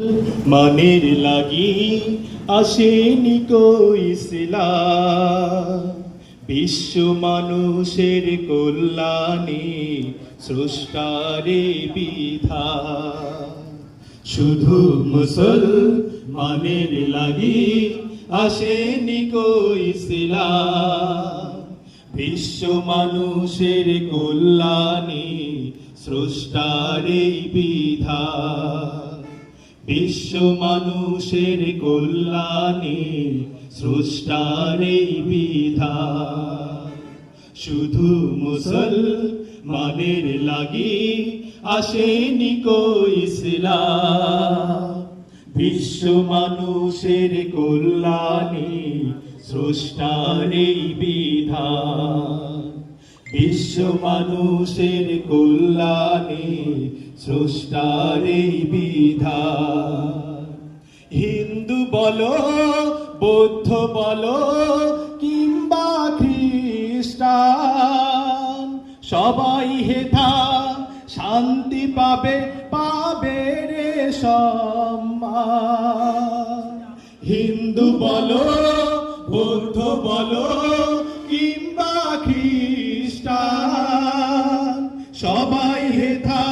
মানের লাগি আসেনি কো ইসলাম। বিশ্ব মানুষের কল্যাণে স্রষ্টারে বিধা শুধু মুসলমানের লাগি আসেনি কো ইসলাম। বিশ্ব মানুষের কল্যাণে স্রষ্টারে বিধা বিশ্ব মানুষের কল্যাণে স্রষ্টার এই বিধান। শুধু মুসলমানের লাগি আসেনি কো ইসলাম। বিশ্ব মানুষের কল্যাণে স্রষ্টার এই বিধান। বিশ্ব মানুষের কল্যাণে স্রষ্টার এই বিধান। হিন্দু বলো, বৌদ্ধ বলো, কিংবা খ্রিস্টান, সবাই হেথা শান্তি পাবে পাবে রে সম্মান। হিন্দু বলো, বৌদ্ধ বলো, কিংবা খ্রিস্টান সবাই হেথা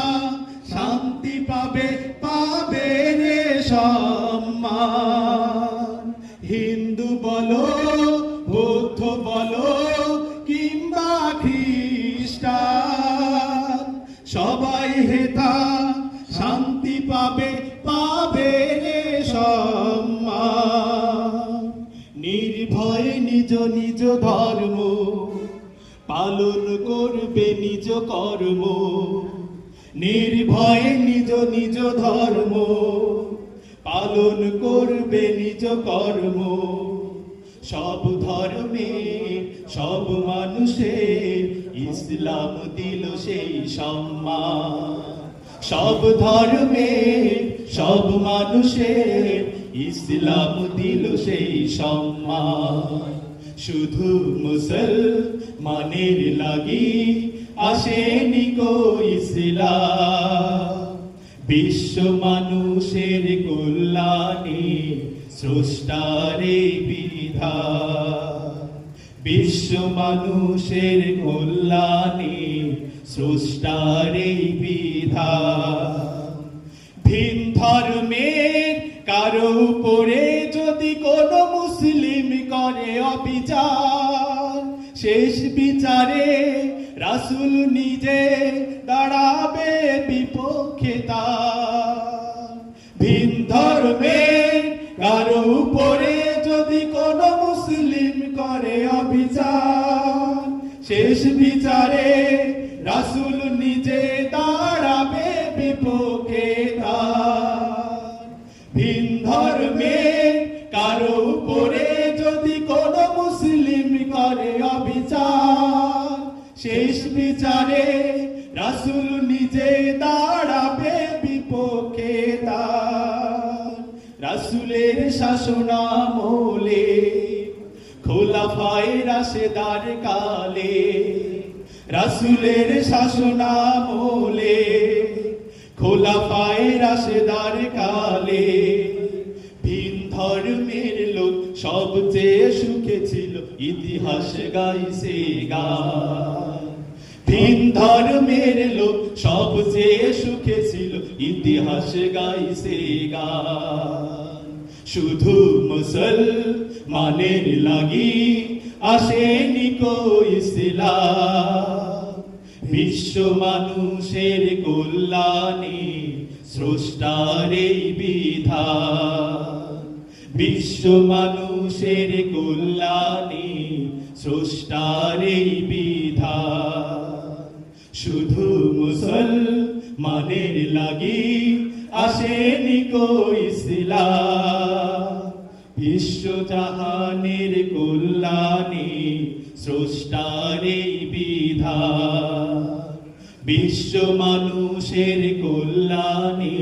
শান্তি পাবে পাবে রে সম্মান। হিন্দু বলো, বৌদ্ধ বলো, কিংবা খ্রিস্টান, সবাই হেথা শান্তি পাবে পাবে রে সম্মান। নির্ভয়ে নিজ নিজ ধর্ম পালন করবে নিজ কর্ম, নির্ভয়ে নিজ নিজ ধর্ম, পালন করবে নিজ কর্ম। সব ধর্মে, সব মানুষের ইসলাম দিল সেই সম্মান। সব ধর্মে, সব মানুষের ইসলাম দিল সেই সম্মান। শুধু মুসলমানের লাগি আসেনি কো ইসলাম। বিশ্ব মানুষের কল্যাণে স্রষ্টারে বিধা বিশ্ব মানুষের কল্যাণে স্রষ্টারে বিধান। ভিন ধর্মের কারও উপরে করে অবিচার, শেষ বিচারে রাসুল নিজে দাঁড়াবে বিপক্ষে তার। ভিন ধর্মে কারও উপরে যদি কোন মুসলিম করে অবিচার, শেষ বিচারে বিচারে রাসুল নিজে দাঁড়াবে বিপক্ষে তার। রাসুলের শাসনামলে খোলাফায় রাশেদার কালে, রাসুলের শাসনামলে খোলাফায় রাশেদার কালে ভিন ধর্মের লোক সবচেয়ে সুখে ছিল, ইতিহাস গাইছে গান। ভিন ধর্মের লোক সবচেয়ে সুখে ছিল, ইতিহাস গাইছে গান। শুধু মুসলমানের লাগি আসেনি ইসলাম। বিশ্ব মানুষের কল্যাণে স্রষ্টার এই বিধান। বিশ্ব মানুষের কল্যাণে স্রষ্টার এই বিধান। শুধু মুসলমানের লাগি আসেনি কো ইসলাম। বিশ্ব জাহানের কল্যাণে স্রষ্টার এই বিধান। বিশ্ব মানুষের কল্যাণে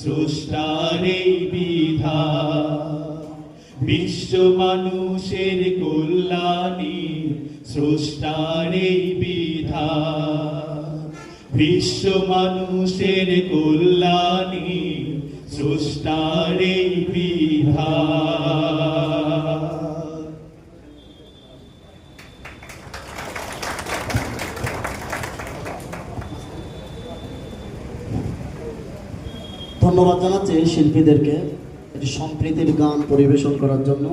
স্রষ্টার এই বিধান। বিশ্ব মানুষের কল্যাণে স্রষ্টার এই বিধান বিশ্ব মানুষের কল্যাণে স্রষ্টার এই বিধান ধন্যবাদ জানাচ্ছি শিল্পীদেরকে। সম্প্রীতির গান পরিবেশন করার জন্য।